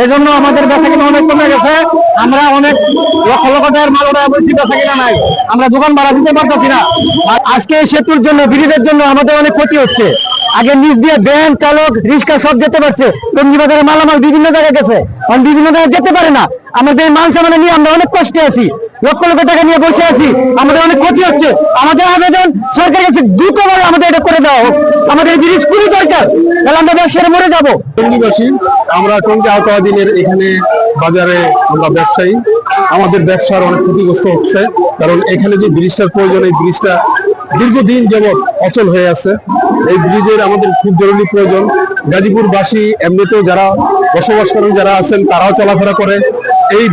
এই জন্য আমাদের বেচা কিনা অনেক কমে গেছে। আমরা অনেক লক্ষ লক্ষ টাকার মাল ওরা বলছি বেচা কিনা নাই। আমরা দোকান ভাড়া দিতে পারতেছি না। আজকে এই সেতুর জন্য, ব্রিজের জন্য আমাদের অনেক ক্ষতি হচ্ছে। আগে নিচ দিয়ে ব্যাংক চালক, রিক্সা সব যেতে পারছে। টঙ্গি বাজারে মালামাল বিভিন্ন জায়গায় গেছে। বিভিন্ন জায়গায় যেতে পারে না। আমাদের মাল সামানে নিয়ে আমরা অনেক কষ্টে আছি। লক্ষ লক্ষ টাকা নিয়ে বসে আছি। আমাদের অনেক ক্ষতি হচ্ছে। আমাদের আবেদন সরকারের কাছে দ্রুতভাবে আমাদের এটা করে দেওয়া হোক। আমাদের ব্রিজ খুবই দরকার। তাহলে আমরা ব্যবসায় মরে যাব। টঙ্গীবাসী আমরা টঙ্গী আওতাধীনের এখানে বাজারে আমরা ব্যবসায়ী। আমাদের ব্যবসার অনেক ক্ষতিগ্রস্ত হচ্ছে। কারণ এখানে যে ব্রিজটার প্রয়োজন, এই ব্রিজটা দীর্ঘদিন যাবৎ অচল হয়ে আছে। এই ব্রিজের আমাদের খুব জরুরি প্রয়োজন। গাজীপুরবাসী এমনিতেও যারা বসবাসকারী যারা আছেন, তারাও চলাফেরা করে। এই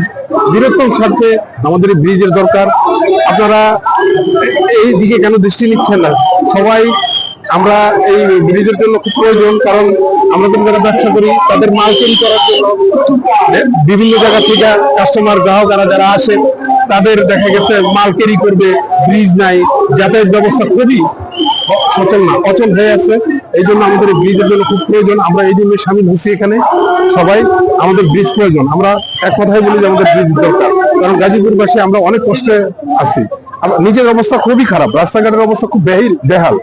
বৃহত্তম স্বার্থে আমাদের ব্রিজের দরকার। আপনারা এই দিকে কেন দৃষ্টি নিচ্ছেন না? সবাই, আমরা এই ব্রিজের জন্য খুব প্রয়োজন, কারণ আমাদের যারা ব্যবসা করি, তাদের মাল কেরি করার জন্য বিভিন্ন জায়গা থেকে কাস্টমার গ্রাহকরা যারা আসে, তাদের দেখা গেছে মাল কেরি করবে, ব্রিজ নাই, যাতায়াত ব্যবস্থা খুবই সচল না, অচল হয়ে আছে। এই জন্য আমাদের ব্রিজের জন্য খুব প্রয়োজন। আমরা এই জন্য সামিল হচ্ছি এখানে। সবাই আমাদের ব্রিজ প্রয়োজন। আমরা এক কথাই বলি যে আমাদের ব্রিজ দরকার। কারণ গাজীপুরবাসী, আমরা অনেক কষ্টে আছি। নিজের অবস্থা খুবই খারাপ। রাস্তাঘাটের অবস্থা খুব বেহিল, বেহাল।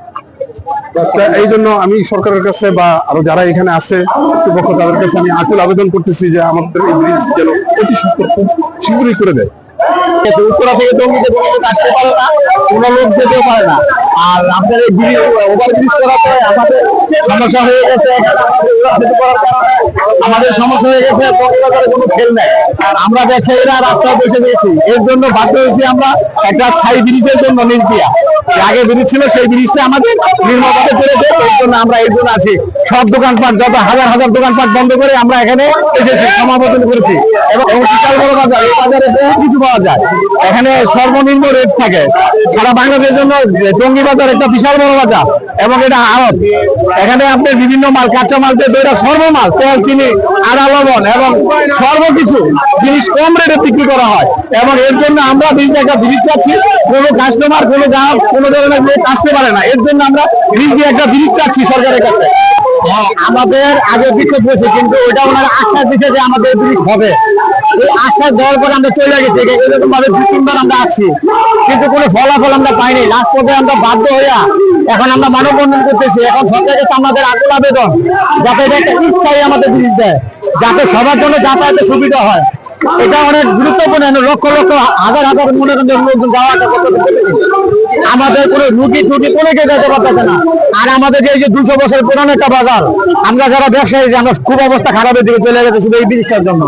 এই জন্য আমি সরকারের কাছে বা আরও যারা এখানে আছে, কর্তৃপক্ষ তাদের কাছে আমি আকুল আবেদন করতেছি যে আমাদের এই ব্রিজ যেন অতি সত্য খুব শীঘ্রই করে দেয়। উত্তরা থেকে আসতে পারে না, কোনো লোক পারে না। আর ব্রিজ ওভার ব্রিজ করার পরে আমাদের সমস্যা হয়ে গেছে, আমাদের সমস্যা হয়ে গেছে কোনো খেল নেই। আমরা ব্যবসায়ীরা রাস্তায় বসে গেছি, এর জন্য বাধ্য হয়েছি আমরা একটা স্থায়ী ব্রিজের জন্য নিজ দিয়া। আগে ব্রিজ ছিল, সেই ব্রিজটা আমাদের নির্মাণে করেছে এর জন্য আমরা এর জন্য আছি। সব দোকানপাট, যত হাজার হাজার দোকানপাট বন্ধ করে আমরা এখানে এসেছি সমাবেদন করেছি। এবং বিশাল বড় বাজার, এই বাজারে বহু কিছু পাওয়া যায়। এখানে সর্বনিম্ন রেট থাকে। সারা বাংলাদেশের জন্য টঙ্গি বাজার একটা বিশাল বড় বাজার এবং এটা আড়ত। এখানে আপনার বিভিন্ন মাল, কাঁচা মাল থেকে এটা সর্বমাল তেল, চিনি, আদা, লবণ এবং সর্বকিছু জিনিস কম রেটে বিক্রি করা হয়। এবং এর জন্য আমরা বীজ একটা ব্রিজ চাচ্ছি। কোনো কাস্টমার কোনো গ্রাহক কোনো ধরনের লোক আসতে পারে না। এর জন্য আমরা ব্রিজ একটা ব্রিজ চাচ্ছি সরকারের কাছে। হ্যাঁ আমাদের আগে বিক্ষোভ হয়েছে কিন্তু ওটা ওনারা আশ্বাস দিচ্ছে যে আমাদের ব্রিজ হবে। এই আশ্বাস দেওয়ার পরে আমরা চলে গেছি এরকম ভাবে দু, তিনবার আমরা আসছি। কিন্তু কোনো ফলাফল আমরা পাইনি। লাস্ট পর্যায়ে আমরা বাধ্য হইয়া এখন আমরা মানববন্ধন করতেছি। এখন সরকারের কাছে আমাদের আকুল আবেদন, যাতে এটা একটা স্থায়ী আমাদের ব্রিজ দেয়, যাতে সবার জন্য যাতায়াতের সুবিধা হয়। এটা অনেক গুরুত্বপূর্ণ লক্ষ লক্ষ, হাজার হাজার মনে করেন লোকজন যাওয়া আমাদের কোনো রুটি টুটি কোনো কেউ যেতে পারতেছে না। আর আমাদের যে এই যে দুশো বছর পুরানো একটা বাজার, আমরা যারা ব্যবসায়ী, আমরা খুব অবস্থা খারাপের দিকে চলে গেছে শুধু এই জিনিসটার জন্য।